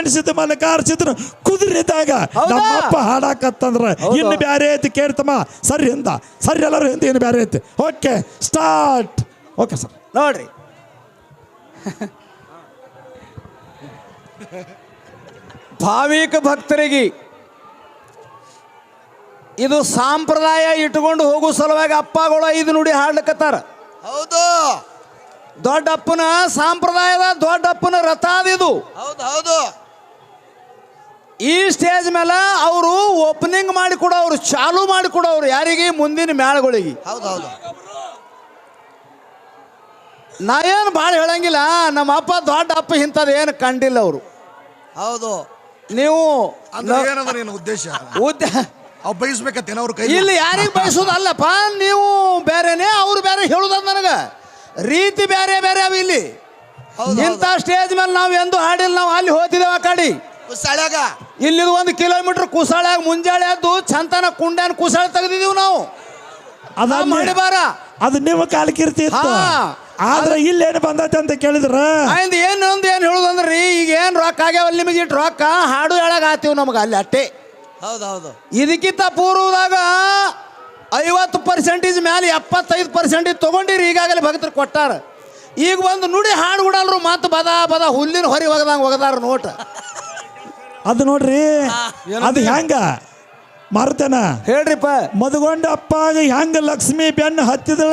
ಎಣಿಸಿದ ಮಲ್ಲಿಕಾರ್ಜಿತನ ಕುದುರಿದಾಗ? ನಮ್ಮಪ್ಪ ಹಾಡಾಕತ್ತಂದ್ರ. ಇನ್ನು ಬ್ಯಾರೆ ಐತಿ ಕೇಳ್ತಮ್ಮ. ಸರಿ ಹಿಂದ. ಸರಿ ಎಲ್ಲರೂ ಹಿಂದೆ ಇನ್ನು ಬ್ಯಾರೆ ಐತಿ. Okay start. Okay sir. ನೋಡ್ರಿ. ಭಾವಿಕ ಭಕ್ತರಿಗೆ ಇದು ಸಂಪ್ರದಾಯ ಇಟ್ಕೊಂಡು ಹೋಗೋ ಸಲುವಾಗಿ ಅಪ್ಪಗಳು ಐದು ನುಡಿ ಹಾಡ್ಲಿಕತ್ತಾರ. ಹೌದು. ದೊಡ್ಡಪ್ಪನ ಸಂಪ್ರದಾಯದ ದೊಡ್ಡಪ್ಪನ ರಥ ಅದಿದು ಹೌದು ಹೌದು. ಈ ಸ್ಟೇಜ್ ಮೇಲೆ ಅವರು ಓಪನಿಂಗ್ ಮಾಡಿ ಕೊಡೋರು ಚಾಲು ಮಾಡಿ ಕೊಡೋರು ಯಾರಿಗೆ? ಮುಂದಿನ ಮೇಳಗಳಿಗೆ ಹೌದು ಹೌದು. ನಾ ಏನು ಭಾಳ ಹೇಳಂಗಿಲ್ಲ ನಮ್ಮ ಅಪ್ಪ ದೊಡ್ಡ ಅಪ್ಪ ಇಂಥದ್ದು ಏನು ಕಂಡಿಲ್ಲ ಅವರು. ಹೌದು. ನೀವು ಅಂದ್ರೆ ಏನದ ನಿನ್ನ ಉದ್ದೇಶ? ಉದ್ದ ಅವ್ ಬಯಸ್ಬೇಕತ್ತೇನ ಅವ್ರ ಕೈ ಇಲ್ಲಿ ಯಾರಿಗೆ ಬಯಸೋದಲ್ಲಪ್ಪ ನೀವು ಬೇರೆನೆ ಅವ್ರು ಬೇರೆ ಹೇಳುದ ನನಗೆ. ರೀತಿ ಬೇರೆ ಬೇರೆ ಅವ ಇಲ್ಲಿ. ಇಂಥ ಸ್ಟೇಜ್ ಮೇಲೆ ನಾವು ಎಂದು ಹಾಡಿಲ್ಲ ನಾವು ಅಲ್ಲಿ ಹೋಗ್ತಿದ್ದೇವೆ ಆ ಕಡೆ. ಕುಸಳ್ಯಾಗ? ಇಲ್ಲಿದು ಒಂದು ಕಿಲೋಮೀಟರ್ ಕುಸಾಳ್ಯಾಗ ಮುಂಜಾಳೆ ಅದು ಚಂತನ ಕುಂಡ್ಯಾನ ಕುಸಾಳ ತೆಗೆದಿದ್ದೀವಿ ನಾವು. ಅದ ಮಾಡಿ ಮಾಡಿಬಾರ. ಅದು ನಿಮ್ಮ ಕಾಲಕೀರ್ತಿ ಇತ್ತು. ಹಾ. ಆದ್ರೆ ಇಲ್ಲೇನು ಬಂದೈತೆ ಅಂತ ಕೇಳಿದ್ರ? ಆಯ್ತು ಏನು ಒಂದು ಏನು ಹೇಳುದಂದ್ರಿ? ಈಗ ಏನು ರೊಕ್ಕ ಆಗ್ಯಾವಲ್ಲ ನಿಮಗೆ ಇಟ್ಟು ರೊಕ್ಕ? ಹಾಡು ಹೇಳಕ್ ಆತೀವಿ ನಮ್ಗೆ ಅಲ್ಲಿ ಅಟ್ಟೆ. ಹೌದು ಹೌದು. ಇದಕ್ಕಿಂತ ಪೂರ್ವದಾಗ ಐವತ್ತು ಪರ್ಸೆಂಟೇಜ್ ಮ್ಯಾಲೆ ಎಪ್ಪತ್ತೈದು ಪರ್ಸೆಂಟೇಜ್ ತೊಗೊಂಡಿರಿ ಈಗಾಗಲೇ ಭಕ್ತರು ಕೊಟ್ಟಾರ. ಈಗ ಒಂದು ನುಡಿ ಹಾಡು ಬಿಡಲ್ರು ಮತ್ತೆ ಬದ ಬದ ಹುಲ್ಲಿನ ಹೊರಿ ಒಗದಂಗೆ ಒಗದಾರ ನೋಟ. ಅದು ನೋಡ್ರಿ ಅದು ಹೆಂಗ? ಮಾರುತೇನ? ಹೇಳ್ರಿಪ್ಪ. ಮದುಗೊಂಡ ಅಪ್ಪಾಗ ಹೆಂಗ ಲಕ್ಷ್ಮಿ ಬೆನ್ನು ಹತ್ತಿದಳ.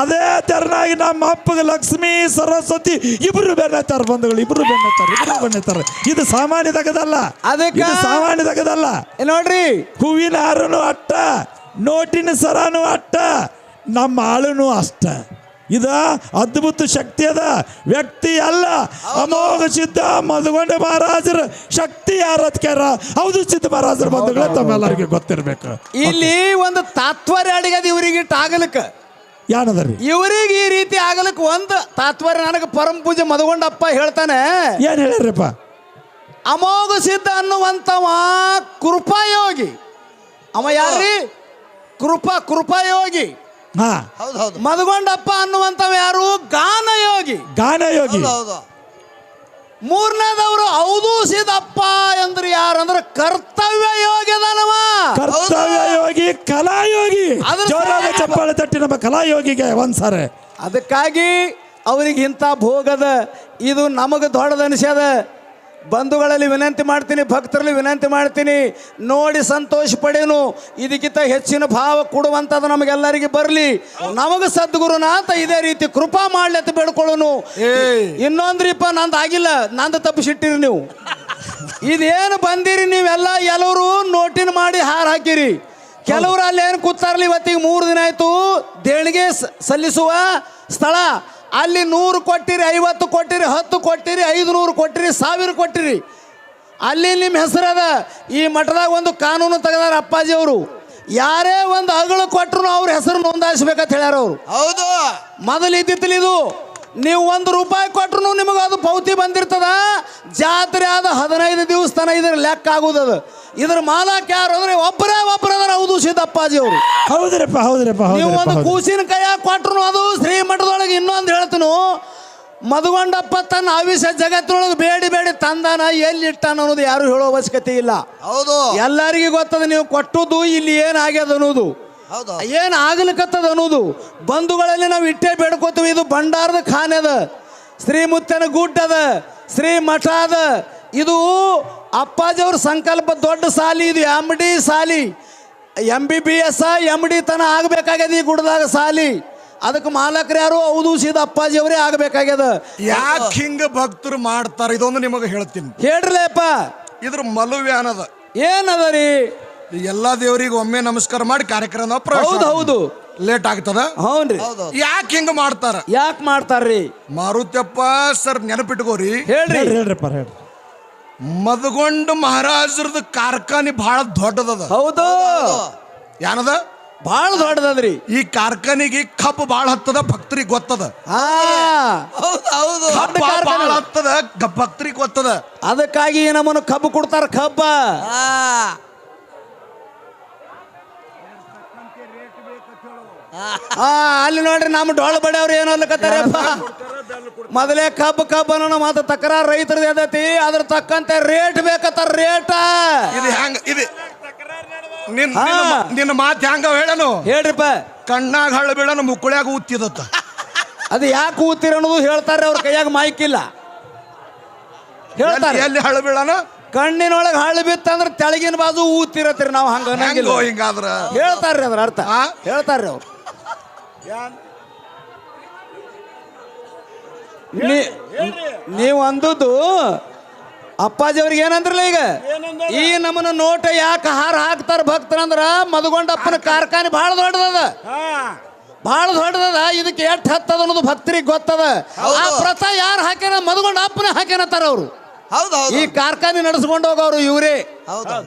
ಅದೇ ತೆರನಾಗಿ ನಮ್ಮ ಅಪ್ಪಗ ಲಕ್ಷ್ಮಿ ಸರಸ್ವತಿ ಇಬ್ರು ಬೆನ್ನತ್ತಾರ ಬಂಧುಗಳು ಇಬ್ರು ಬೆನ್ನತ್ತಾರ ಇಬ್ರು ಬೆನ್ನತ್ತಾರ ಇದು ಸಾಮಾನ್ಯ ತಗದಲ್ಲ. ಅದಕ್ಕೆ? ಸಾಮಾನ್ಯ ತಗದಲ್ಲ. ನೋಡ್ರಿ. ಹೂವಿನ ಹಾರನು ಅಟ್ಟ ನೋಟಿನ ಸರನು ಅಟ್ಟ ನಮ್ಮ ಆಳುನು ಅಷ್ಟ. ಇದ ಅದ್ಭುತ ಶಕ್ತಿ ಅದ. ವ್ಯಕ್ತಿ ಅಲ್ಲ. ಅಮೋಘ ಸಿದ್ಧ ಮಧುಗೊಂಡ ಮಹಾರಾಜರ ಶಕ್ತಿ ಯಾರತ್ಕ್ಯಾರ ಹೌದು ಸಿದ್ಧ ಮಹಾರಾಜರ ಬಂಧುಗಳೇ ತಮ್ಮೆಲ್ಲರಿಗೆ ಗೊತ್ತಿರ್ಬೇಕು. ಇಲ್ಲಿ ಒಂದು ತಾತ್ವರ್ಯ ಅಡಿಗೆ ಇವರಿಗೆ ಇಟ್ಟು ಆಗಲಿಕ್ಕೆ. ಇವರಿಗೆ ಇವ್ರಿಗೆ ಈ ರೀತಿ ಆಗಲಿಕ್ಕೆ ಒಂದು ತಾತ್ಪರ್ಯ. ನನಗೆ ಪರಮ ಪೂಜೆ ಮದಗೊಂಡಪ್ಪ ಹೇಳ್ತಾನೆ ಏನ್ ಹೇಳ್ರಿಪ್ಪ ಅಮೋಘ ಸಿದ್ಧ ಅನ್ನುವಂತವ ಕೃಪಾಯೋಗಿ. ಅವ ಯಾರ್ರಿ? ಕೃಪಾ ಕೃಪಾಯೋಗಿ. ಹಾ. ಹೌದು ಹೌದು. ಮದಗೊಂಡಪ್ಪ ಅನ್ನುವಂಥವ ಯಾರು? ಗಾನಯೋಗಿ. ಗಾನಯೋಗಿ. ಹೌದು ಹೌದು. ಮೂರನೇದವರು ಹೌದು ಸಿದ್ದಪ್ಪ ಅಂದ್ರೆ ಯಾರಂದ್ರೆ ಕರ್ತವ್ಯ ಯೋಗಿ ಕರ್ತವ್ಯ ಯೋಗಿ ಕಲಾಯೋಗಿ ಜೋರಾದ ಚಪ್ಪಾಳೆ ತಟ್ಟಿ ನಮ್ಮ ಕಲಾಯೋಗಿಗೆ ಒಂದ್ಸಾರೆ. ಅದಕ್ಕಾಗಿ ಅವ್ರಿಗೆ ಇಂಥ ಭೋಗದ ಇದು ನಮಗೆ ದೊಡ್ಡದನಿಸ್ಯದ ಬಂಧುಗಳಲ್ಲಿ ವಿನಂತಿ ಮಾಡ್ತೀನಿ ಭಕ್ತರಲ್ಲಿ ವಿನಂತಿ ಮಾಡ್ತೀನಿ. ನೋಡಿ ಸಂತೋಷ ಪಡೇನು ಇದಕ್ಕಿಂತ ಹೆಚ್ಚಿನ ಭಾವ ಕೊಡುವಂಥದ್ದು ನಮಗೆಲ್ಲರಿಗೆ ಬರಲಿ. ನಮಗೆ ಸದ್ಗುರುನಾಥ ಇದೇ ರೀತಿ ಕೃಪಾ ಮಾಡ್ಲಿ ಅಂತ ಬೇಡ್ಕೊಳ್ಳೋನು. ಇನ್ನೊಂದ್ರಿಪ್ಪ ನಂದು ಆಗಿಲ್ಲ. ನಂದು ತಪ್ಪಿಸಿಟ್ಟಿರಿ ನೀವು. ಇದೇನು ಬಂದಿರಿ ನೀವೆಲ್ಲ? ಎಲ್ಲರೂ ನೋಟಿನ ಮಾಡಿ ಹಾರ ಹಾಕಿರಿ. ಕೆಲವರು ಅಲ್ಲಿ ಏನು ಕೂತಾರಲಿ ಇವತ್ತಿಗೆ ಮೂರು ದಿನ ಆಯಿತು. ದೇಣಿಗೆ ಸಲ್ಲಿಸುವ ಸ್ಥಳ. ಅಲ್ಲಿ ನೂರು ಕೊಟ್ಟಿರಿ ಐವತ್ತು ಕೊಟ್ಟಿರಿ ಹತ್ತು ಕೊಟ್ಟಿರಿ ಐದು ನೂರು ಕೊಟ್ಟಿರಿ ಸಾವಿರ ಕೊಟ್ಟಿರಿ. ಅಲ್ಲಿ ನಿಮ್ಮ ಹೆಸರದ ಈ ಮಠದಾಗ ಒಂದು ಕಾನೂನು ತೆಗೆದಾರ ಅಪ್ಪಾಜಿ ಅವರು. ಯಾರೇ ಒಂದು ಅಗಳು ಕೊಟ್ಟರು ಅವ್ರ ಹೆಸರು ನೋಂದಾಯಿಸ್ಬೇಕಂತ ಹೇಳ್ಯಾರ ಅವರು. ಹೌದು. ಮೊದಲು ಇದ್ದಿತ್ತಲ್ಲಿ ಇದು. ನೀವು ಒಂದು ರೂಪಾಯಿ ಕೊಟ್ಟರು ನಿಮಗೆ ಅದು ಪೌತಿ ಬಂದಿರ್ತದ. ಜಾತ್ರೆ ಆದ ಹದಿನೈದು ದಿವಸ ತನ ಇದ್ರ ಲೆಕ್ಕ ಆಗುದದು. ಇದ್ರ ಮಾಲಕ್ ಯಾರು ಅಂದ್ರೆ ಒಬ್ಬರೇ ಒಬ್ಬರ ಹೌದು ಸಿದ್ದಪ್ಪಾಜಿ ಅವರು. ಹೌದ್ರಪ್ಪ ಹೌದ್ರಪ್ಪ ನೀವು ಒಂದು ಕೂಸಿನ ಕೈಯ ಕೊಟ್ರು ಅದು ಶ್ರೀಮಠದೊಳಗೆ ಇನ್ನೊಂದು ಹೇಳ್ತನು ಮಧುಗೊಂಡಪ್ಪ ತನ್ನ ಆವಿಷ ಜಗತ್ತಿನೊಳಗೆ ಬೇಡಿ ಬೇಡಿ ತಂದಾನ ಎಲ್ಲಿ ಇಟ್ಟಾನ ಅನ್ನೋದು ಯಾರು ಹೇಳೋ ಅವಶ್ಯಕತೆ ಇಲ್ಲ. ಹೌದು. ಎಲ್ಲರಿಗೂ ಗೊತ್ತದ ನೀವು ಕೊಟ್ಟದ್ದು ಇಲ್ಲಿ ಏನಾಗ್ಯದ ಅನ್ನೋದು. ಹೌದು. ಏನು ಆಗ್ಲಿಕತ್ತದ ಅನ್ನೋದು. ಬಂಧುಗಳಲ್ಲಿ ನಾವು ಇಟ್ಟೇ ಬೇಡ್ಕೋತೀವಿ ಇದು ಭಂಡಾರದ ಖಾನೆ ಅದ. ಶ್ರೀಮುತ್ತನ ಗುಡ್ಡ ಅದ ಶ್ರೀ ಮಠ ಅದ. ಇದು ಅಪ್ಪಾಜಿಯವ್ರ ಸಂಕಲ್ಪ ದೊಡ್ಡ ಸಾಲಿ ಇದು ಎಂ ಡಿ ಸಾಲಿ. M B B S M D ತನ ಆಗಬೇಕಾಗ್ಯದ ಈ ಗುಡ್ದಾಗ ಸಾಲಿ. ಅದಕ್ಕೆ ಮಾಲಕರು ಯಾರು? ಹೌದು ಸೀದಾ ಅಪ್ಪಾಜಿಯವರೇ ಆಗಬೇಕಾಗ್ಯದ. ಯಾಕೆ ಹಿಂಗ ಭಕ್ತರು ಮಾಡ್ತಾರ? ಇದೊಂದು ನಿಮಗೆ ಹೇಳ್ತೀನಿ. ಹೇಳ್ರಲ್ಲಪ್ಪ ಇದ್ರ ಮಲವ್ಯಾನದ ಏನದ? ರೀ ಎಲ್ಲಾ ದೇವರಿಗೆ ಒಮ್ಮೆ ನಮಸ್ಕಾರ ಮಾಡಿ ಕಾರ್ಯಕ್ರಮ ಹೌದು ಹೌದು. ಲೇಟ್ ಆಗ್ತದ? ಹೌನ್ರಿ. ಹೌದು. ಯಾಕೆ ಹಿಂಗ ಮಾಡ್ತಾರ? ಯಾಕೆ ಮಾಡ್ತಾರ್ರಿ? ಮಾರುತ್ಯಪ್ಪ ಸರ್ ನೆನಪಿಟ್ಕೋರಿ. ಹೇಳ್ರಿ. ಹೇಳ್ರಿ ಹೇಳ್ರಪ್ಪ ಹೇಳ್ರಿ. ಮದಗೊಂಡ ಮಹಾರಾಜರದ ಕಾರ್ಖಾನೆ ಬಹಳ ದೊಡ್ಡದದ. ಹೌದು. ಏನದ ಬಹಳ ದೊಡ್ಡದದ್ರಿ. ಈ ಕಾರ್ಖಾನೆಗೆ ಕಬ್ಬು ಬಹಳ ಹತ್ತದ ಭಕ್ತರಿಗೆ ಗೊತ್ತದ. ಹಾ ಹೌದು ಹೌದು. ಕಬ್ಬ ಕಾರ್ಖಾನೆ. ಬಹಳ ಹತ್ತದ ಭಕ್ತರಿಗೆ ಗೊತ್ತದ. ಅದಕ್ಕಾಗಿ ನಮ್ಮನ್ನು ಕಬ್ಬು ಕೊಡ್ತಾರ ಕಬ್ಬ. ಆ ಅಲ್ಲಿ ನೋಡ್ರಿ ನಮ್ಮ ಡೋಳ ಬಡಿಯವ್ರು ಏನು ಅನ್ಲಕತ್ತಾರಪ್ಪ. ಮೊದಲೇ ಕಬ್ಬು ಕಬ್ಬು ಅನ್ನೋ ಮಾತು ತಕರಾರು ರೈತರದ್ದು ಎದತಿ ಅದ್ರ ತಕ್ಕಂತೆ ರೇಟ್ ಬೇಕತ್ತ ರೇಟ. ಇದು ಹೆಂಗ ಇದು ನಿನ್ ನಿನ್ನ ಮಾತು ಹೆಂಗ ಹೇಳನು? ಹೇಳ್ರಿಪ್ಪ. ಕಣ್ಣಾಗ ಹಳ್ಳ ಬೀಳನು ಮುಕ್ಕುಳ್ಯಾಗ ಊತ್ತಿದತ್ತ. ಅದು ಯಾಕೆ ಊತಿರ ಅನ್ನೋದು ಹೇಳ್ತಾರೆ ಅವ್ರ ಕೈಯಾಗ ಮೈಕ್ ಇಲ್ಲ. ಹೇಳ್ತಾರೆ. ಎಲ್ಲಿ- ಹಳ್ಳ ಬೀಳನು ಕಣ್ಣಿನೊಳಗೆ ಹಳ್ಳಿ ಬಿತ್ತಂದ್ರೆ ತೆಳಗಿನ ಬಾಜು ಊತಿರತ್ತೀರಿ ನಾವು ಹಂಗ ಹಿಂಗಾದ್ರ? ಹೇಳ್ತಾರ್ರಿ ಅದ್ರ ಅರ್ಥ? ಹೇಳ್ತಾರ್ರಿ ಅವ್ರು. ನೀವು ಅಂದದ್ದು ಅಪ್ಪಾಜಿ ಅವ್ರಿಗೆ ಏನಂದ್ರಲ್ಲ ಈಗ? ಈ ನಮ್ಮನ ನೋಟ ಯಾಕೆ ಹಾರ ಹಾಕ್ತಾರ ಭಕ್ತರಂದ್ರ ಮದಗೊಂಡಪ್ಪನ ಕಾರ್ಖಾನೆ ಬಹಳ ದೊಡ್ಡದದ. ಬಹಳ ದೊಡ್ಡದದ. ಇದಕ್ಕೆ ಎಷ್ಟು ಹತ್ತದ ಅನ್ನೋದು ಭಕ್ತರಿಗೆ ಗೊತ್ತದ. ಆ ಪ್ರಥ ಯಾರು ಹಾಕ್ಯಾರ ಮದಗೊಂಡ ಅಪ್ಪನ ಹಾಕ್ಯಾನತ್ತಾರ ಅವರು ಈ ಕಾರ್ಖಾನೆ ನಡೆಸ್ಕೊಂಡು ಹೋಗೋರು ಇವರೇ. ಸರ್ವ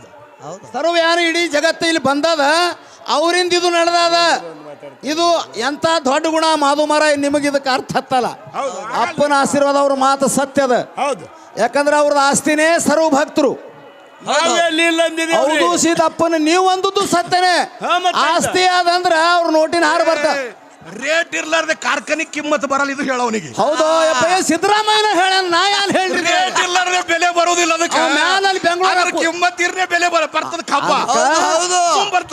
ಸರ್ವ್ಯಾನ ಇಡೀ ಜಗತ್ತು ಇಲ್ಲಿ ಬಂದದ. ಅವರಿಂದ ಇದು ನಡೆದದ. ಇದು ಎಂತ ದೊಡ್ಡ ಗುಣ ಮಾಧು ಮರ ನಿಮಗೆ ಇದಕ್ಕೆ ಅರ್ಥ ಹತ್ತಲ್ಲ. ಅಪ್ಪನ ಆಶೀರ್ವಾದ ಅವ್ರ ಮಾತು ಸತ್ಯದ ಹೌದು. ಯಾಕಂದ್ರೆ ಅವ್ರದ್ದು ಆಸ್ತಿನೇ ಸರ್ವ ಭಕ್ತರು. ಹೌದು. ಸೀತಪ್ಪನ ನೀವು ಅಂದದ್ದು ಸತ್ಯನೇ. ಆಸ್ತಿ ಅದಂದ್ರ ಅವ್ರ ನೋಟಿನ ಹಾರ ಬರ್ತಾರೆ ರೇಟ್ ಇರ್ಲಾರ್ದೆ ಕಾರ್ಖಾನೆ ಕಿಮ್ಮತ್ ಬರಲ್ಲ ಇದು ಹೇಳವನಿಗೆ ಹೌದು ಹೌದಾ ಸಿದ್ದರಾಮಯ್ಯ ಸಿದ್ದರಾಮಯ್ಯನ ಹೇಳ ನಾ ಯಾನ್ ಹೇಳ್ರಿ? ರೇಟ್ ಇರ್ಲಾರ್ದೆ ಬೆಲೆ ಬರೋದಿಲ್ಲ ಅದಕ್ಕೆ. ಮ್ಯಾಲ್ ಬೆಂಗ್ಳೂರ್ ಕಿಮ್ಮತ್ ಇರ್ನೇ ಬೆಲೆ ಬರ ಬರ್ತದ ಕಬ್ಬ.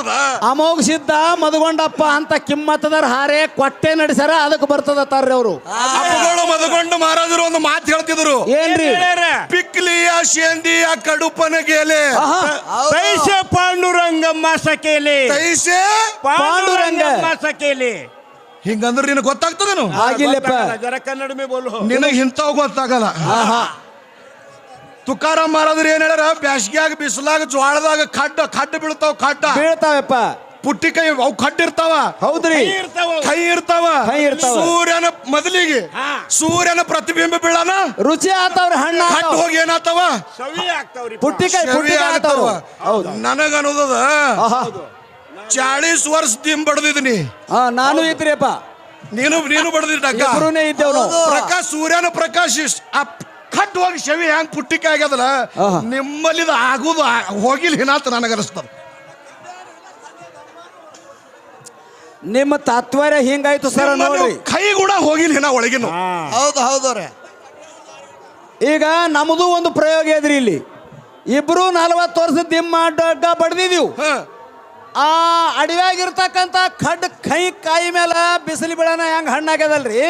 ಬರ್ತದ? ಅಮೋಘ ಸಿದ್ಧ ಮದಗೊಂಡಪ್ಪ ಅಂತ ಕಿಮ್ಮತ್ತದರ ಹಾರೆ ಕೊಟ್ಟೆ ನಡೆಸ್ಯಾರ ಅದಕ್ಕೆ ಬರ್ತದ ತಾರ್ರಿ ಅವರು. ಮದುಗೊಂಡು ಮದಗೊಂಡು ಮಹಾರಾಜರು ಒಂದು ಮಾತು ಹೇಳ್ತಿದ್ರು. ಏನ್ರಿ. ಪಿಕ್ಲಿಯ ಶೇಂದಿಯ ಕಡುಪನ ಗೆಲೆ ಆಹಾ. ಹೌದು. ತೈಷ ಪಾಂಡುರಂಗಮ್ಮ ಸಕೇಲಿ ತೈಸೆ ಪಾಂಡುರಂಗಮ್ಮ ಸಕೇಲಿ ಹಿಂಗಂದ್ರೆ ನಿನಗೆ ಗೊತ್ತಾಗ್ತದೇನು? ಆಗಿಲ್ಲಪ್ಪ. ಜರ ಕನ್ನಡ ಮೇ ಬೋಲು. ನಿನಗೆ ಇಂಥವು ಗೊತ್ತಾಗಲ್ಲ. ಆಹಾ ತುಕಾರಾಮ್ ಮಹಾರಾಜರು ಏನ್ ಹೇಳ್ಯಾರ? ಬ್ಯಾಸ್ಗ್ಯಾಗ ಬಿಸಿಲಾಗ ಜ್ವಾಳದಾಗ ಖಡ್ಡ ಖಡ್ಡ ಬೀಳ್ತಾವ ಖಡ್ಡ. ಬೀಳ್ತಾವಪ್ಪ. ಪುಟ್ಟಿ ಕೈ ಅವು ಖಡ್ಡ ಇರ್ತಾವ. ಹೌದ್ರಿ. ಇರ್ತಾವ ಕೈ ಇರ್ತಾವ. ಕೈ ಇರ್ತಾವ. ಸೂರ್ಯನ ಮೊದಲಿಗೆ ಹಾ. ಸೂರ್ಯನ ಪ್ರತಿಬಿಂಬ ಬೀಳನ? ರುಚಿ ಆತಾವ್ರಿ ಹಣ್ಣು ಖಡ್ಡ ಆತಾವ್. ಹೋಗಿ ಏನಾತಾವ ಸವಿ ಕೈ ಪುಟ್ಟಿ ಆಗ್ತಾವ. ಹೌದು. ನನಗ ಅನ್ನೋದದ? ಆಹಾ. ಚಾಳೀಸ್ ವರ್ಷ ದಿಮ್ ಬಡದಿದ್ದೀನಿ ಹಾ ನಾನು ಇದ್ರಿಯಪ್ಪ. ನೀನು ನೀನು ಬಡದಿದ್ದ ಪ್ರಕಾಶ್ ಸೂರ್ಯನ ಪ್ರಕಾಶ್ ಖಟ್ ಹೋಗಿ ಶವಿ ಹೆಂಗ್ ಪುಟ್ಟಿಕ ಆಗ್ಯದಲ್ಲ ಆಹಾ. ನಿಮ್ಮಲ್ಲಿ ಆಗುದು ಆ- ಹೋಗಿಲ್ಲ ಹಿನಾತ ನನಗನಿಸ್ತದ ನಿಮ್ಮ ತಾತ್ವರ್ಯ ಹಿಂಗಾಯ್ತು ಸರ್ ನೋಡ್ರಿ. ಕೈ ಕೂಡ ಹೋಗಿಲ್ಲ ಹಿನ ಒಳಗಿನ ಹೌದು ಹೌದು ರೀ ಈಗ ನಮ್ದು ಒಂದು ಪ್ರಯೋಗ ಇದ್ರಿ ಇಲ್ಲಿ. ಇಬ್ರು ನಲ್ವತ್ತು ವರ್ಷ ದಿಮ್ಮ ಅಡ್ಡ ಬಡ್ದಿದೀವು. ಆ ಅಡವ್ಯಾಗಿರ್ತಕ್ಕಂಥ ಖಡ್ ಕೈ ಕಾಯಿ ಮೇಲೆ ಬಿಸಿಲು ಬೀಳನ ಹೆಂಗ್ ಹಣ್ಣಾಗ್ಯದಲ್ರಿ?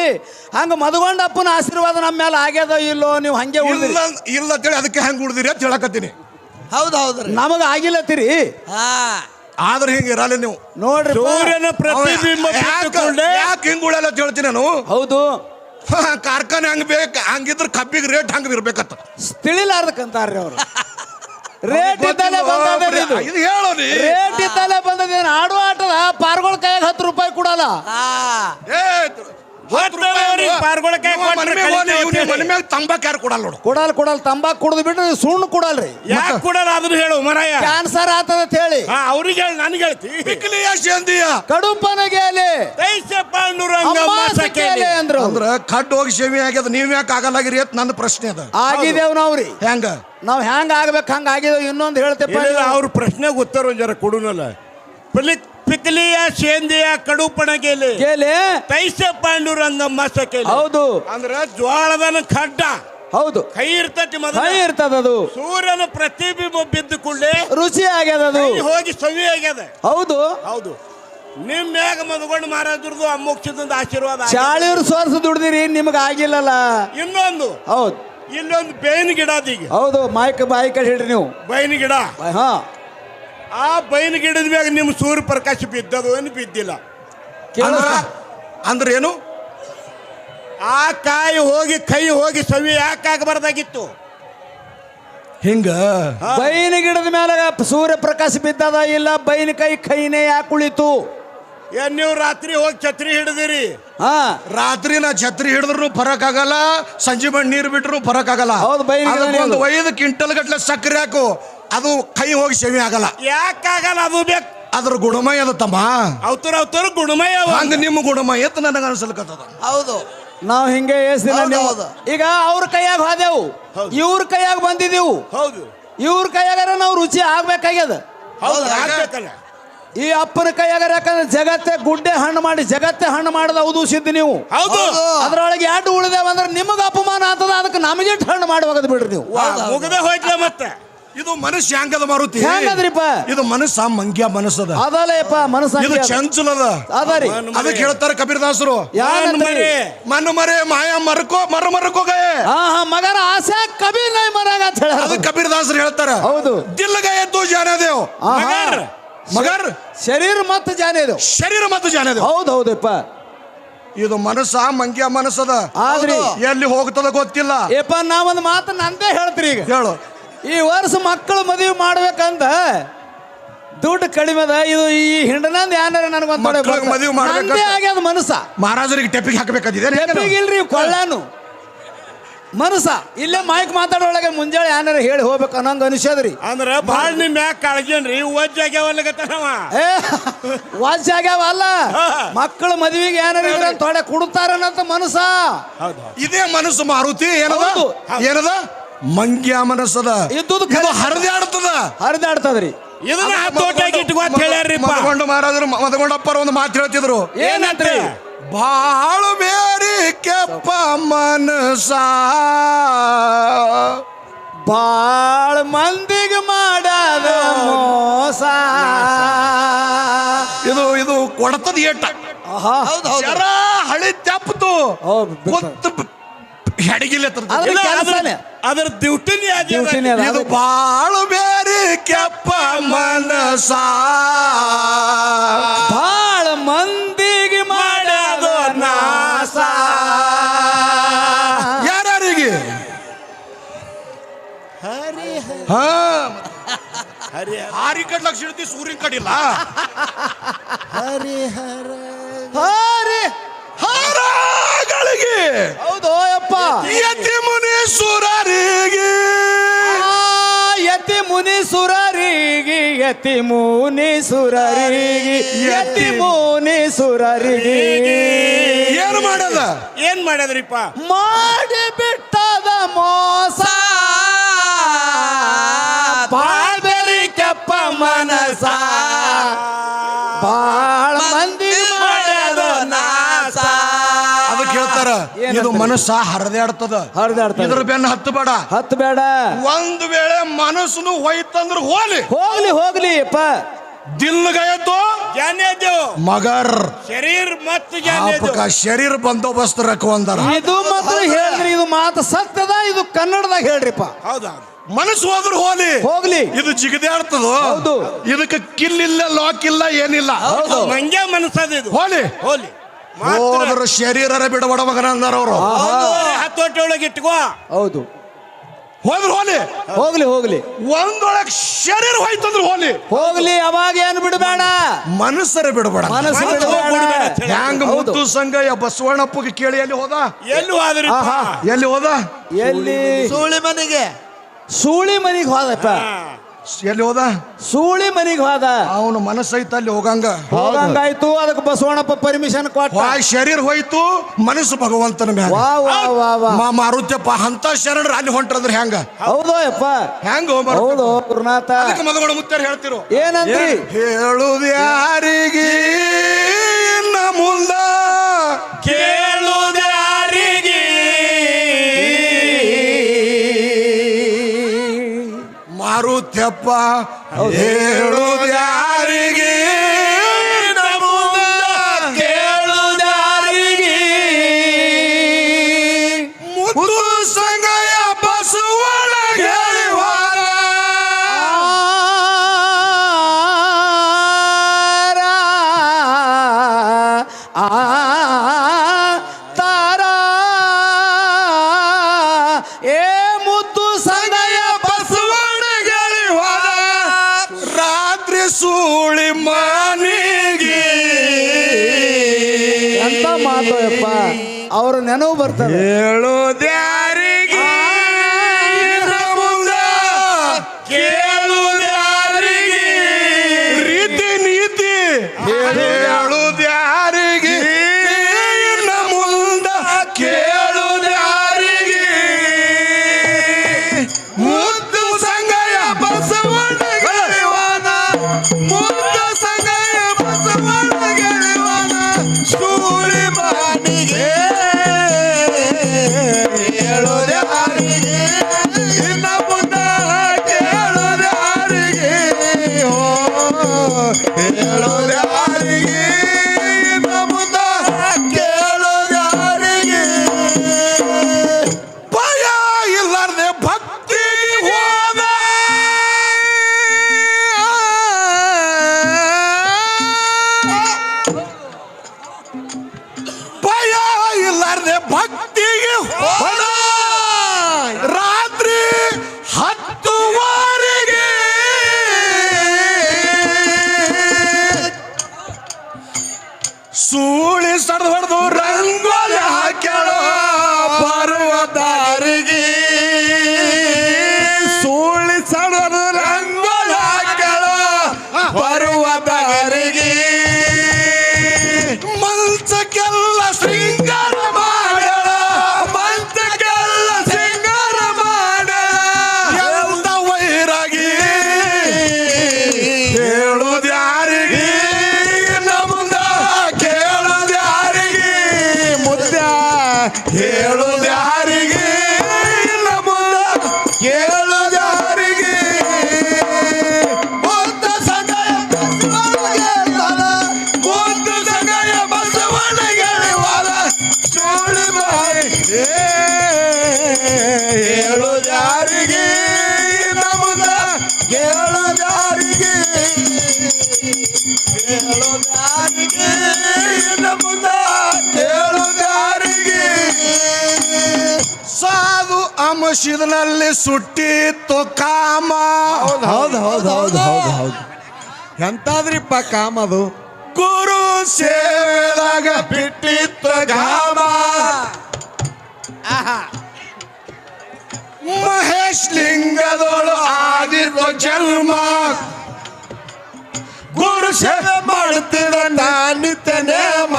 ಹಂಗ ಮದುಗೊಂಡಪ್ಪನ ಆಶೀರ್ವಾದ ನಮ್ಮ ಮೇಲೆ ಆಗ್ಯದ ಇಲ್ಲೋ ನೀವು ಹಂಗೆ ಉಳಿದ್ರಿ. ಇಲ್ಲ ಇಲ್ಲ ಅಂತೇಳಿ ಅದಕ್ಕೆ ಹೆಂಗೆ ಉಳಿದಿರಿ ಅಂತ ಹೇಳಕತ್ತೀನಿ. ಹೌದು ಹೌದು ನಮಗೆ ನಮಗ ಆಗಿಲ್ಲತ್ತೀರಿ. ಹಾ. ಆದ್ರೆ ಹಿಂಗ ಇರಲ್ಲ ನೀವು. ನೋಡ್ರಿ ಸೂರ್ಯನ ಪ್ರತಿಬಿಂಬ ಬಿಟ್ಟುಕೊಂಡೆ. ಯಾಕೆ ಹಿಂಗ್ ಉಳಿಯಲ್ಲ ಅಂತ ಹೇಳ್ತೀನಿ ನಾನು. ಹೌದು. ಕಾರ್ಖಾನೆ ಹಂಗ್ ಬೇಕು ಹಂಗಿದ್ರೆ ಕಬ್ಬಿಗೆ ರೇಟ್ ಹಂಗ ಇರ್ಬೇಕತ್ತ ತಿಳಿಲಾರ್ದಕ್ಕಂತಾರ್ರಿ ಅವ್ರು. ರೇಟ್ ಇದ್ದಲ್ಲೇ ಬಂದದ ಇದು? ಇದು ಹೇಳೋ ನೀ. ರೇಟ್ ಇದ್ದಲ್ಲೇ ಬಂದದೇನು? ಆಡುವ ಆಟದ ಪಾರ್ಗಳ ಕೈಯಾಗ ಹತ್ತು ರೂಪಾಯಿ ಕೊಡಲ್ಲ. ಏ, ತಂಬಾಕ್ ಯಾರು ಕೊಡಲ್ಲ ನೋಡು. ಕೊಡಲ್ ಕೊಡಲ್ ತಂಬಾಕ್ ಕುಡ್ದು ಬಿಟ್ಟು ಸುಣ್ಣ ಕೊಡಲ್ರಿ. ಯಾಕೆ ಕೊಡಲ್ಲ ಅದನ್ನ ಹೇಳು ಮರಾಯ. ಕ್ಯಾನ್ಸರ್ ಆತದ ಅಂತ ಹೇಳಿ. ಅವ್ರಿಗೆ ಹೇಳಿ ನನಗೆ ಹೇಳ್ತಿ. ಪಿಕ್ಲಿಯ ಶೇಂದಿಯ. ಪಾಂಡುರಂಗಮ್ಮ ಸಕೇಲಿ ಅಂದ್ರು. ಅಂದ್ರ ಕಡ್ ಹೋಗಿ ಶೇವಿ ಆಗ್ಯದ ನೀವ್ ಯಾಕೆ ಆಗಲ್ಲಾಗಿರಿ ಅಂತ ನನ್ನ ಪ್ರಶ್ನೆ ಅದ. ಆಗಿದೇವ್ ನಾವ್ರಿ. ಹೆಂಗ? ನಾವ್ ಹೆಂಗ ಆಗ್ಬೇಕು ಹಂಗ ಆಗಿದೇವ್ ಇನ್ನೊಂದು ಹೇಳ್ತೇವೆ ಇಲ್ಲ ಅವ್ರ ಪ್ರಶ್ನೆಗೆ ಉತ್ತರ ಒಂದ್ ಜರ ಕೊಡುನಲ್ಲ. ಪಿಲಿ ಕಡುಪಣ ಗೆಲೆ ಗೆಲೆ. ಕೇಳಿ ಪಾಂಡುರಂಗ ಪಾಂಡುರಂಗಮ್ಮ ಕೇಳಿ ಹೌದು. ಅಂದ್ರ ಜ್ವಾಳದನ ಖಡ್ಡ. ಹೌದು. ಕೈ ಇರ್ತತಿ ಮೊದಲ. ಕೈ ಇರ್ತದ ಅದು. ಸೂರ್ಯನ ಪ್ರತಿಬಿಂಬ ಬಿದ್ದ ಕೂಡಲೇ ರುಚಿ ಆಗ್ಯದ ಅದು. ಕೈ ಹೋಗಿ ಸವಿ ಆಗ್ಯದ. ಹೌದು. ಹೌದು. ನಿಮ್ ಮ್ಯಾಗ ಮದ್ಕೊಂಡು ಮಾರಾದ್ರದು ಅಮ್ಮೋಕ್ಷದಿಂದ ಆಶೀರ್ವಾದ ಚಾಳಿಯವರು ಚಾಳಿಯವ್ರು ಸೋರ್ಸ ದುಡ್ದಿರಿ ನಿಮ್ಗೆ ಆಗಿಲ್ಲಲ್ಲ. ಇನ್ನೊಂದು. ಹೌದು. ಇಲ್ಲೊಂದು ಬೇವಿನ ಗಿಡ ಅದೀಗ ಹೌದು ಮಾಯ್ಕ ಬಾಯಿ ಕಡೆ ಹಿಡ್ರಿ ನೀವು. ಬೈನ್ ಗಿಡ. ಹಾ. ಆ ಬೈನ ಗಿಡದ ಮ್ಯಾಗ ನಿಮ್ ಸೂರ್ಯ ಪ್ರಕಾಶ ಬಿದ್ದದು ಏನು ಬಿದ್ದಿಲ್ಲ. ಕೇಳ ಅಂದ್ರ ಏನು ಆ ಕಾಯಿ ಹೋಗಿ ಕೈ ಹೋಗಿ ಸವಿ ಯಾಕೆ ಆಗಬಾರ್ದಾಗಿತ್ತು? ಹಿಂಗ ಬೈನ ಗಿಡದ ಮೇಲೆ ಸೂರ್ಯ ಪ್ರಕಾಶ ಬಿದ್ದದ ಇಲ್ಲ ಬೈನ ಕೈ ಕೈನೇ ಯಾಕೆ ಉಳಿತು? ಏನ್ ನೀವು ರಾತ್ರಿ ಹೋಗಿ ಛತ್ರಿ ಹಿಡಿದಿರಿ. ಹಾ. ರಾತ್ರಿ ನಾ ಛತ್ರಿ ಹಿಡಿದ್ರು ಫರಕ್ ಆಗಲ್ಲ ಸಂಜೆ ಬಂದ್ ನೀರು ಬಿಟ್ರು ಫರಕ್ ಆಗಲ್ಲ ಹೌದು, ಮೇಲೆ ಒಂದು ಐದು ಕ್ವಿಂಟಲ್ ಗಟ್ಲೆ ಸಕ್ಕರೆ ಹಾಕು. ಅದು ಕೈ ಹೋಗಿ ಸೇವಿ ಆಗಲ್ಲ. ಯಾಕಾಗಲ್ಲ ಅದು ಬೇಕು? ಅದ್ರ ಗುಣಮಯ ಅದ ತಮ್ಮ. ಅವತರ ಅವತರ ಗುಣಮಯ. ಹಂಗ ನಿಮ್ಮ ಗುಣಮಯ ಎತ್ತ ನನಗೆ ಅನ್ಸಲ್ಕತ್ತದ. ಹೌದು. ನಾವು ಹಿಂಗೆ ಏಸ್ ದಿನ ನೀವು. ಈಗ ಅವ್ರ ಕೈಯಾಗ ಹೋದೆವು ಇವ್ರ ಕೈಯಾಗ ಬಂದಿದೆವು. ಹೌದು. ಇವ್ರ ಕೈಯಾಗಾರ ನಾವು ರುಚಿ ಆಗ್ಬೇಕಾಗ್ಯದ. ಹೌದು ಹೌದು. ಈ ಅಪ್ಪನ ಕೈಯಾಗಾರ ಯಾಕಂದ್ರೆ ಜಗತ್ತೆ ಗುಡ್ಡೆ ಹಣ್ಣು ಮಾಡಿ ಜಗತ್ತೆ ಹಣ್ಣು ಮಾಡದ ಔದೂಸಿದ್ದು ನೀವು. ಹೌದು. ಹೌದು. ಅದ್ರೊಳಗೆ ಎರಡು ಉಳಿದೇವಂದ್ರೆ ನಿಮಗೆ ಅಪಮಾನ ಆತದ ಅದಕ್ಕೆ ನಮಗೆ ಹಣ್ಣು ಮಾಡಿ ಹೋಗದ್ ಬಿಡ್ರಿ ನೀವು. ಮುಗದೆ ಹೋಯ್ತಲ್ಲ ಮತ್ತೆ. ಇದು ಮನುಷ್ಯ ಹೆಂಗದ ಮಾರುತಿ ಹೆಂಗದ್ರಿಪ್ಪ ಇದು ಮನಸ್ಸ ಮಂಗ್ಯ ಮನಸ್ಸದ? ಅದಲ್ಲಪ್ಪ ಮನಸ್ಸ ಇದು ಚಂಚಲದ? ಅದರಿ ಅದಕ್ಕೆ ಹೇಳ್ತಾರೆ ಕಬೀರದಾಸರು ಮರಿ. ಮನು ಮರೆ ಮಾಯ ಮರಕೋ ಮರ ಮರಕೋ ಗಯ ಹಾ ಮಗನ ಆಸೆ ಕಬೀರ್ ನೈ ಮರಾಗ ಅಂತ ಹೇಳ ಅದು ಕಬೀರದಾಸರು ಹೇಳ್ತಾರ. ಹೌದು. ದಿಲ್ ಗಯ ತೋ ಜಾನದೇವ್ ಮಗರ್. ಮಗರ್. ಶರೀರ ಮತ್ ಜಾನೆ ಇದು ಶರೀರ ಮತ್ತು ಜಾನದೇವ್ ಹೌದು ಹೌದಪ್ಪ. ಇದು ಮನಸ್ಸ ಮಂಗ್ಯ ಮನಸ್ಸದ? ಆದ್ರಿ. ಎಲ್ಲಿ ಹೋಗ್ತದ ಗೊತ್ತಿಲ್ಲ. ಏಪ್ಪ ಒಂದು ಮಾತು ನಂದೇ ಹೇಳ್ತೀರಿ ಈಗ. ಹೇಳು. ಈ ವರ್ಷ ಮಕ್ಕಳು ಮದುವೆ ಮಾಡ್ಬೇಕಂತ ದುಡ್ಡು ಕಡಿಮೆ ಅದ. ಇದು ಈ ಹಿಂಡನಂದ್ ಯಾನಾರ ನನಗೊಂದು ಮಕ್ಳಿಗ್ ಮದುವೆ ಮಾಡ್ಬೇಕು. ನಂದೇ ಆಗ್ಯದ ಮನಸ್ಸ. ಮಹಾರಾಜರಿಗೆ ಟೆಪ್ಪಿಗೆ ಹಾಕಬೇಕಾಗಿದೆ ಇಲ್ರಿ ಕೊಳ್ಳಾನು. ಮನಸ್ಸ. ಇಲ್ಲೇ ಮೈಕ್ ಮಾತಾಡೋಳಗೆ ಮುಂಜಾನೆ ಯಾನಾರ ಹೇಳಿ ಹೋಗ್ಬೇಕು ಅನ್ನಂಗ ಅನಿಸದ್ರಿ ಅಂದ್ರ ಬಾಳ ನಿಮ್ ಯಾಕೆ ಕಾಳಜಿನ್ರಿ ಒಜ್ಜಾಗ್ಯಾವಲ್ಲಗತ್ತನವ ಏ ವಾಜ್ ಆಗ್ಯಾವ ಅಲ್ಲ. ಮಕ್ಕಳ ಮದುವೆಗೆ ಏನಾರ ಇದ್ರ ತೊಡೆ ಕೊಡ್ತಾರನ್ನಂತ ಮನಸ್ಸ. ಇದೇ ಮನಸ್ಸು ಮಾರುತಿ ಏನದ? ಹೌದು. ಏನದ? ಮಂಗ್ಯ ಮನಸ್ಸದ. ಇದ್ದುದು ಇದು ಹರಿದಾಡ್ತದ. ಹರಿದಾಡ್ತದ್ರಿ. ಇದನ್ನ ತೋಟಾಗಿ ಇಟ್ಕೋ ಅಂತ ಹೇಳ್ಯಾರ್ರಿಪ್ಪ ಮದಗೊಂಡ ಮಹಾರಾಜರು ಮದಗೊಂಡಪ್ಪರ ಒಂದು ಮಾತು ಹೇಳ್ತಿದ್ರು. ಏನಂತ್ರಿ? ಬಾಳು ಬೇರಿ ಕೆಪ್ಪ ಮನಸ ಬಾಳ ಮಂದಿಗೆ ಮಾಡದ ಮೋಸ. ಇದು ಇದು ಕೊಡತದ ಏಟ. ಆಹಾ. ಹೌದು ಹೌದು. ಹಳಿ ತೆಪ್ಪತು ಹೌದು, ಬಿಡ್ತಾರೆ. ಗೊತ್ತು ಹೆಡಗಿಲ್ಲ ಅದ್ರ ಅದರ ಡ್ಯೂಟಿನೇ ಡ್ಯೂಟಿನೇ ಅದ. ಇದು ಬಾಳು ಬೇರಿ ಕೆಪ್ಪ ಮನಸ ಬಾಳ ಮಂದಿಗೆ ಮಾಡದ ನಾಸ. ಯಾರ್ಯಾರಿಗೆ? ಹಾ. ಹಾರಿ ಕಡ್ಲಕ್ ಸಿಡ್ತಿ ಸೂರ್ಯನ್ ಕಡಿಲ್ಲ ಹರಿ ಹಾರಗಳಿಗೆ ಹೌದು ಯಪ್ಪ ಯತಿ ಮುನೀಶ್ವರರಿಗೆ ಯತಿ ಮುನಿ ಸುರರಿಗೆ ಯತಿ ಮುನಿ ಸುರರಿಗೆ ಯತಿ ಮುನಿ ಸುರರಿಗೆ ಏನು ಮಾಡದ? ಏನ್ ಮಾಡದ್ರಿಪ್ಪ? ಮಾಡಿ ಬಿಟ್ಟದ ಮೋಸ. ಬಾಳ್ಬೆರಿ ಕೆಪ್ಪ ಮನಸ. ಇದು ಮನಸ್ಸ ಹರಿದಾಡ್ತದ. ಹರಿದಾಡ್ತದ. ಇದ್ರ ಬೆನ್ನ ಹತ್ತು ಬೇಡ ಹತ್ತು ಬೇಡ ಒಂದು ವೇಳೆ ಮನಸ್ಸನ್ನು ಹೋಯ್ತಂದ್ರ ಹೋಲಿ ಹೋಗ್ಲಿ ಹೋಗ್ಲಿ ಅಪ್ಪ. ದಿಲ್ ಗಯತ್ತು ಮಗರ್. ಶರೀರ್ ಮತ್ತು ಆಪಕ ಶರೀರ ಬಂದೋಬಸ್ತ್ ರಕ್ಕೊಂದರ ಇದು ಮಾತ್ರ ಹೇಳ್ರಿ ಇದು ಮಾತು ಸತ್ಯದ ಇದು ಕನ್ನಡದಾಗ ಹೇಳ್ರಿಪ್ಪ. ಹೌದಾ. ಮನಸ್ಸು ಹೋದ್ರು ಹೋಲಿ ಹೋಗ್ಲಿ. ಇದು ಜಿಗದಾಡ್ತದ ಹೌದು. ಇದಕ್ಕೆ ಕಿಲ್ಲಿಲ್ಲ ಲಾಕ್ ಇಲ್ಲ ಏನಿಲ್ಲ. ಮಂಗ್ಯ ಮನಸ್ಸದ ಇದು. ಹೋಲಿ ಹೋಲಿ ಹೋದ್ರ ಶರೀರರ ಬಿಡಬಡ ಮಗನ ಅಂದಾರ ಅವರು ಹತ್ತೋಟಿ ಒಳಗೆ ಇಟ್ಕೋ. ಹೌದು. ಹೋದ್ರು ಹೋಲಿ ಹೋಗ್ಲಿ ಹೋಗ್ಲಿ. ಒಂದೊಳಗ್ ಶರೀರ ಹೋಯ್ತಂದ್ರ ಹೋಲಿ ಹೋಗ್ಲಿ. ಅವಾಗ ಏನು ಬಿಡಬೇಡ? ಮನಸ್ಸರ ಬಿಡಬೇಡ. ಮನಸ್ಸು ಬಿಡಬೇಡ. ಹ್ಯಾಂಗ. ಮುತ್ತು ಸಂಗಯ್ಯ ಬಸವಣ್ಣಪ್ಪಗೆ ಕೇಳಿ ಎಲ್ಲಿ ಹೋದ? ಎಲ್ಲಿ ಹೋದ. ಎಲ್ಲಿ ಹೋದ? ಎಲ್ಲಿ? ಸೂಳಿ ಮನೆಗೆ. ಸೂಳಿ ಮನೆಗೆ ಹೋದಪ್ಪ. ಎಲ್ಲಿ ಹೋದ? ಸೂಳಿ ಮನಿಗೆ ಹೋದ. ಅವನ ಮನಸ್ಸೈತ ಅಲ್ಲಿ ಹೋಗಂಗ. ಹೋಗಂಗಾಯ್ತು ಅದಕ್ಕೆ ಬಸವಣ್ಣಪ್ಪ ಪರ್ಮಿಷನ್ ಕೊಟ್ಟ. ಆ ಶರೀರ ಹೋಯ್ತು ಮನಸ್ಸು ಭಗವಂತನ ಮ್ಯಾಗ. ವಾ ವಾ ವಾ ವಾ. ಮಾ ಮಾರುತ್ಯಪ್ಪ ಅಂತ ಶರಣರು ಅಲ್ಲಿ ಹೊಂಟ್ರಂದ್ರ ಹೆಂಗ? ಹೌದು ಯಪ್ಪ ಹೆಂಗ ಹೌದು ಗುರುನಾಥ. ಅದಕ್ಕೆ ಮದಗೋಡ ಮುತ್ತಾರ ಹೇಳ್ತಿರು. ಏನಂದ್ರಿ? ಹೇಳುದು ಯಾರಿಗೆ ನಮ್ಮ ಮುಂದ ಮಾರುತ್ಯಪ್ಪ ಹೇಳುದು ಯಾರಿಗೆ? ಎಂತ ಮಾತು ಯಪ್ಪ ಅವ್ರ ನೆನವು ಬರ್ತಾರೆ ಹೇಳುದ್ಯಾರಿಗೆ ಹೇಳುದಾರಿಗೆ ನಮುದ ಕೇಳುದಾರಿಗೆ ಬುದ್ಧ ಸಗಯ ಬಸವಣಗೆಲ್ಲ ಬುದ್ಧ ಸಗಯ ಬಸವಣಗೆಳೆವರ ಚೋಳಿ ಬಾಯಿ ಹೇಳುದಾರಿಗೆ ಯಾರಿಗೆ ಕೇಳುದಾರಿಗೆ ಹೇಳುದಾರಿಗೆ ಬಿಸಿಲಿನಲ್ಲಿ ಸುಟ್ಟಿತ್ತು ಕಾಮ. ಹೌದು ಹೌದು ಹೌದು ಹೌದು ಹೌದು ಎಂತಾದ್ರಿಪ್ಪ ಕಾಮದು ಗುರು ಸೇವೆದಾಗ ಬಿಟ್ಟಿತ್ತು ಕಾಮ ಮಹೇಶ್ ಲಿಂಗದೋಳು ಆಗಿತ್ತು ಜನ್ಮ. ಗುರು ಸೇವೆ ಮಾಡುತ್ತಿದ್ದ ನಾನಿತ್ಯ ನೇಮ.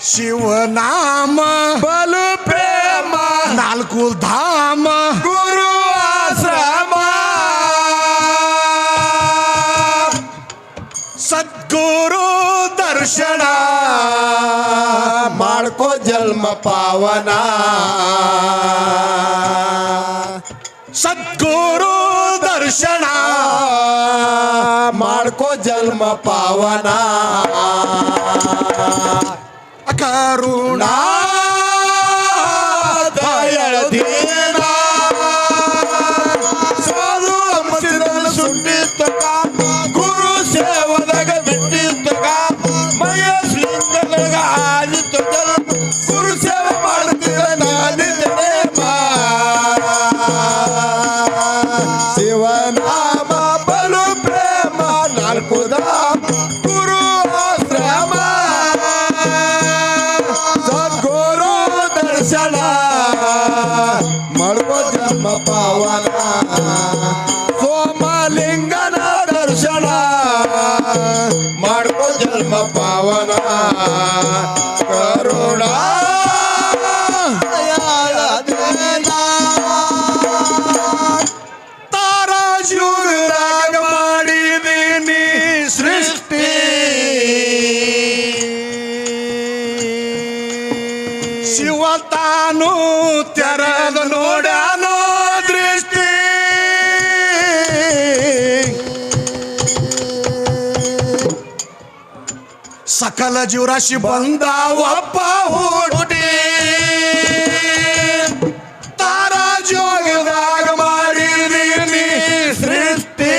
ಶಿವನಾಮ. ಜನ್ಮ ಪಾವನ. ಸದ್ಗುರು ದರ್ಶನ ಮಾಡ್ಕೋ ಜನ್ಮ ಪಾವನ. ಸಕಲ ಜೀವರಾಶಿ ಬಂದಾವಪ್ಪ ತಾರಾ ತಾರಾಜೋಗದಾಗ ಮಾಡಿದೀನಿ ಸೃಷ್ಟಿ.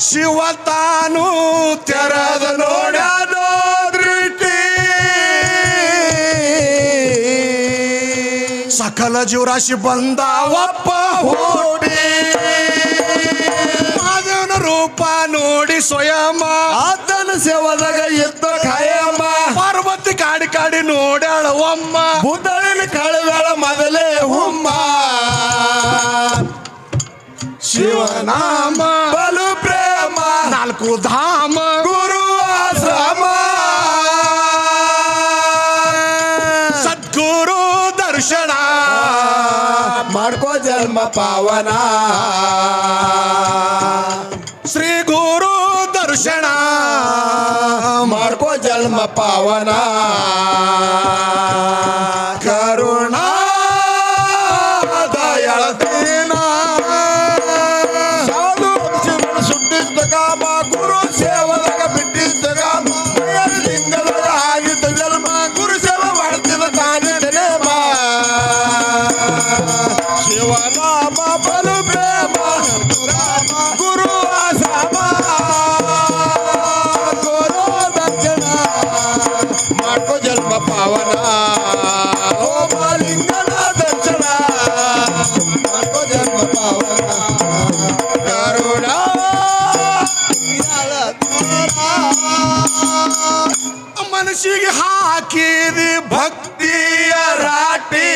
ಶಿವ ತಾನು ತೆರದ ನೋಡ್ಯಾನೋ ದೃಷ್ಟಿ. ಸಕಲ ಜೀವರಾಶಿ ಹುಟ್ಟಿ ಮಾಧವನ ಸ್ವಯಂ. ಆತನ ಸೇವದಾಗ ಎದ್ದ ಖಾಯಮ್ಮ ಪಾರ್ವತಿ ಕಾಡಿ ಕಾಡಿ ನೋಡ್ಯಾಳ ಒಮ್ಮ ಬುದ್ಧಳಿನ ಕಳೆದಾಳ ಮೊದಲೇ ಹುಮ್ಮ. ಶಿವನಾಮ. ಬಲು ಪ್ರೇಮ. ನಾಲ್ಕು ಧಾಮ. ಗುರು ಆಶ್ರಮ. ಸದ್ಗುರು ದರ್ಶನ. ಮಾಡ್ಕೋ ಜನ್ಮ ಪಾವನ. ಶ್ರೀ ಗುರು ದರ್ಶನ ಮಾಡ್ಕೋ ಜನ್ಮ ಮನಸ್ಸಿಗೆ ಹಾಕಿದಿ ಭಕ್ತಿಯ ರಾಟಿ.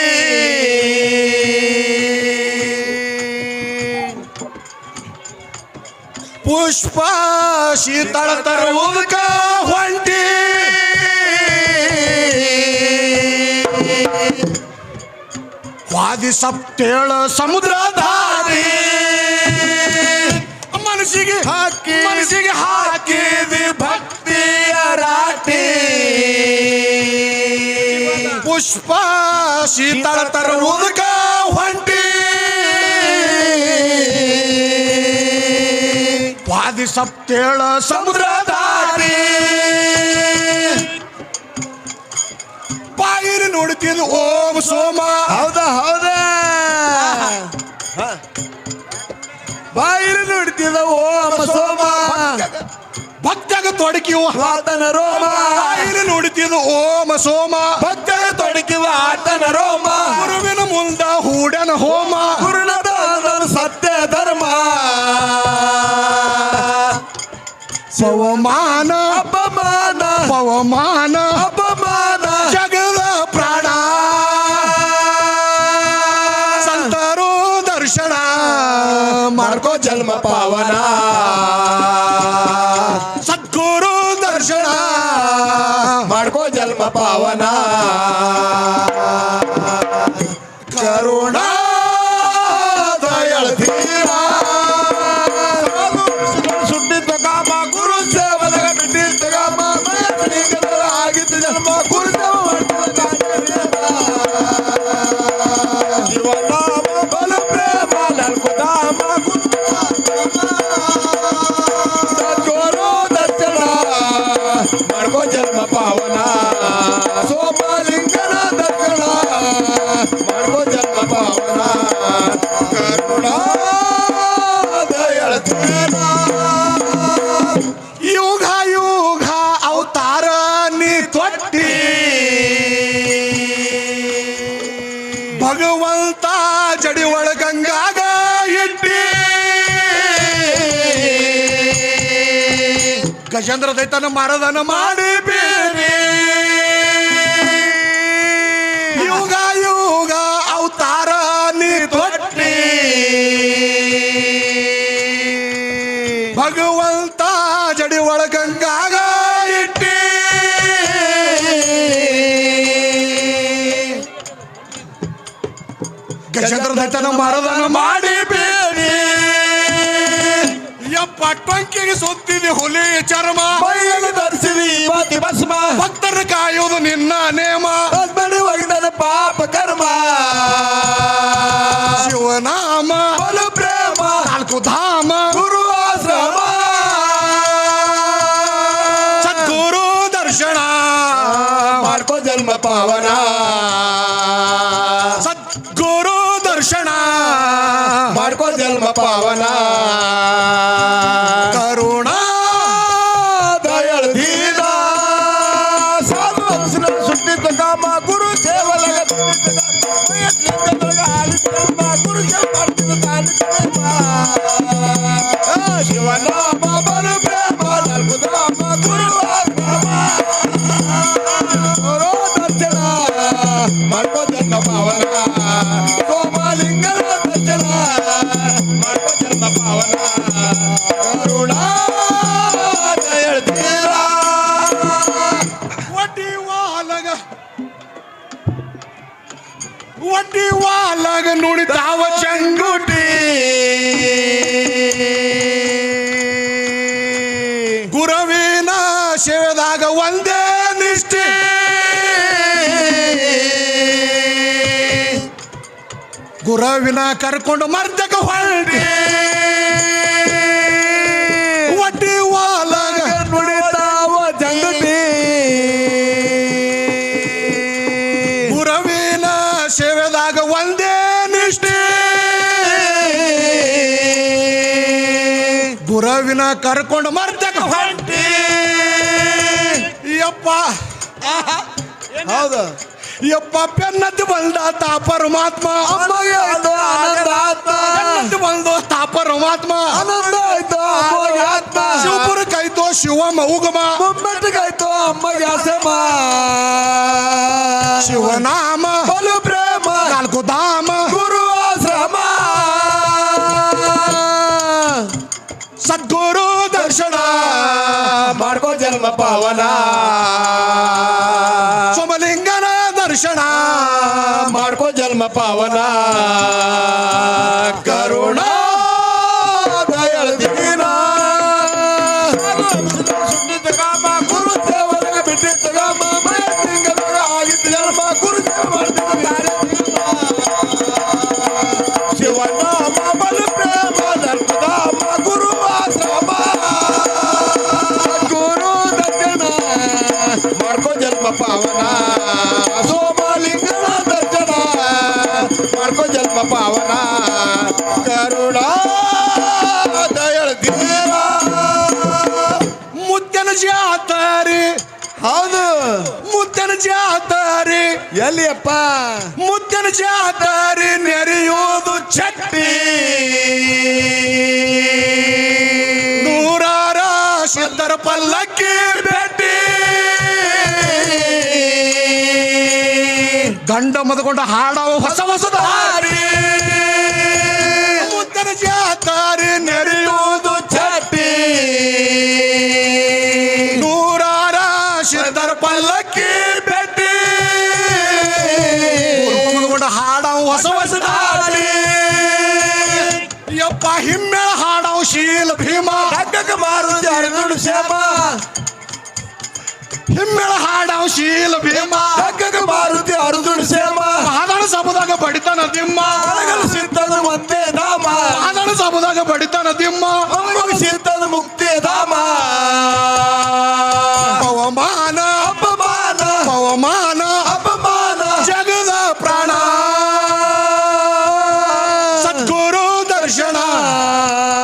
ಪುಷ್ಪ ಶೀತಳ ತರುವುದಕ್ಕ ಹೊಂಟಿ. ವಾದಿ ಸಪ್ತೇಳ ಸಮುದ್ರದ ದಾರಿ ಮನಸ್ಸಿಗೆ ಹಾಕಿ ಮನಸ್ಸಿಗೆ ಹಾಕಿದಿ ಭಕ್ತಿಯ ರಾಟಿ. ಪುಷ್ಪ ಶೀತಳ ತರುವುದಕ್ಕ ಹೊಂಟಿ. ವಾದಿ ಸಪ್ತೇಳ ಸಮುದ್ರ ದಾರಿ ಬಾಯಿನ ನೋಡುತ್ತಿದ್ದು ಓಂ ಸೋಮ. ಹೌದಾ ಹೌದಾ? ಬಾಯಿನ ಅಮ್ಮ ಸೋಮ. ಭಕ್ತ ತೊಡಕಿವು ಆತನ ರೋಮ. ಇಲ್ಲಿ ನುಡಿತಿದ್ದು ಓಮ ಸೋಮ. ಭಕ್ತರ ತೊಡಕಿವ ಆತನ ರೋಮ. ಗುರುವಿನ ಮುಂದ ಹೂಡನ ಹೋಮ. ಗುರುನದ ಸತ್ಯ ಧರ್ಮ. ಪವಮಾನ. ಅಪಮಾನ. ಪವಮಾನ. ಅಪಮಾನ ಮೈಯಲ್ಲಿಂಗದಲ್ಲ ಆಗಿದ್ದ ಗಜೇಂದ್ರ ದೈತನ ಮಾರದನ ಮಾಡಿ ಬೇರೆ. ಯುಗ ಯುಗ, ಅವತಾರ ನೀ ತೊಟ್ಟಿ ಭಗವಂತ ಜಡಿ ಒಳಗಂಗಾಗ ಇಟ್ಟಿ. ಗಜೇಂದ್ರ ದೈತನ ಮಾರದನ ಮಾಡಿ ಯಪ್ಪ ಟೊಂಕಿಗೆ ಸುತ್ತಿದೆ ಹುಲಿ ಚರ್ಮ. ಧರಿಸಿದಿ ಮತಿ ಭಸ್ಮ. ಭಕ್ತರ ಕಾಯೋದು ನಿನ್ನ ನೇಮ. ಹಸ್ಬಂಡ್ ಒಗ್ದನ ಪಾಪ ಕರ್ಮ. ಶಿವನಾಮ. ಬಲು ಪ್ರೇಮ ನಾಲ್ಕು ಧಾಮ. ಗುರು ಆಶ್ರಮ. ಸದ್ಗುರು ದರ್ಶನ. ಮಾಡ್ಕೋ ಜನ್ಮ ಪಾವನ. ಗುರು ಗುರವಿನ ಕರ್ಕೊಂಡು ಮರ್ದಕ ಹೊರಡಿ. ಒಟ್ಟಿ ವಾಲಗ ನುಡಿತಾವ ಜಂಗಟಿ. ಗುರವಿನ ಸೇವೆದಾಗ ಒಂದೇ ನಿಷ್ಠೆ. ಗುರವಿನ ಕರ್ಕೊಂಡು ಮರ್ದಕ ಹೊರಟಿ. ಯಪ್ಪ. ಹೌದು. ಯಪ್ಪ ಪೆನ್ನದ್ದು ಬಂದ ತಾ ಪರಮಾತ್ಮ ಅಮ್ಮಗೆ ಆಯ್ತು ಆನಂದ ಆತ್ಮ ಪೆನ್ನದ್ದು ಬಂದು ತಾ ಪರಮಾತ್ಮ ಆನಂದ ಆಯ್ತು ಅಮ್ಮಗೆ ಆತ್ಮ ಶಿವಪುರ ಕೈತೋ ಶಿವಮ ಉಗಮ ಮುಮ್ಮೆಟ್ಟಿಗಾಯ್ತು ಅಮ್ಮಗೆ ಅಸಮ ಶಿವನಾಮ ಬಲು ಪ್ರೇಮ ನಾಲ್ಕು ಧಾಮ ಗುರು ಆಶ್ರಮ ಸದ್ಗುರು ದರ್ಶನ ಮಾಡ್ಕೋ ಜನ್ಮ ಪಾವನ ಸೋಮಲಿಂಗನ ದರ್ಶನ ಮಾಡ್ಕೋ ಜನ್ಮ ಪಾವನ ಎಲ್ಲಿಯಪ್ಪ ಮುದ್ದನ ಜಾತಾರಿ ನೆರೆಯೋದು ಚಟ್ಟಿ. ನೂರಾರ ಸಿದ್ಧರ ಪಲ್ಲಕ್ಕಿ ಭೇಟಿ ಗಂಡ ಮದಕೊಂಡ ಹಾಡವ ಹೊಸ ಹೊಸ ದಾರಿ ಮುದ್ದನ ಜಾತರಿ ಶ್ಯಾಮ ಹಿಮ್ಮೆಳ ಹಾಡವ ಶೀಲ ಭೀಮ. ಬಾರುತಿ ಅರ್ಜುನ್ ಶ್ಯಾಮ ಮಾದಣ ಸಬದಾಗ ಬಡಿತಾನ ದಿಮ್ಮ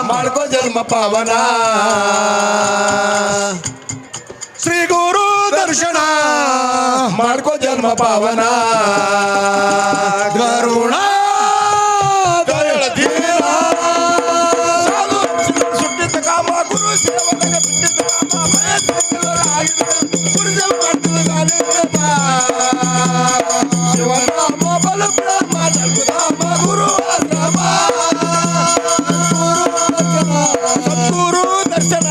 ಮಾಡ್ಕೋ ಜನ್ಮ ಪಾವನ. ಶ್ರೀ ಗುರು ದರ್ಶನ. ಮಾಡ್ಕೋ ಜನ್ಮ ಪಾವನ. ಗರುಣ ದಯಳ ಬಲ ಬ್ರಹ್ಮ ಗುರು. దర్శన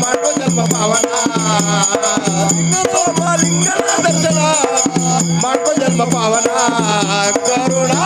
మరో జన్మ భావన. సోమలింగ దర్శన మరో జన్మ భావన. కరుణా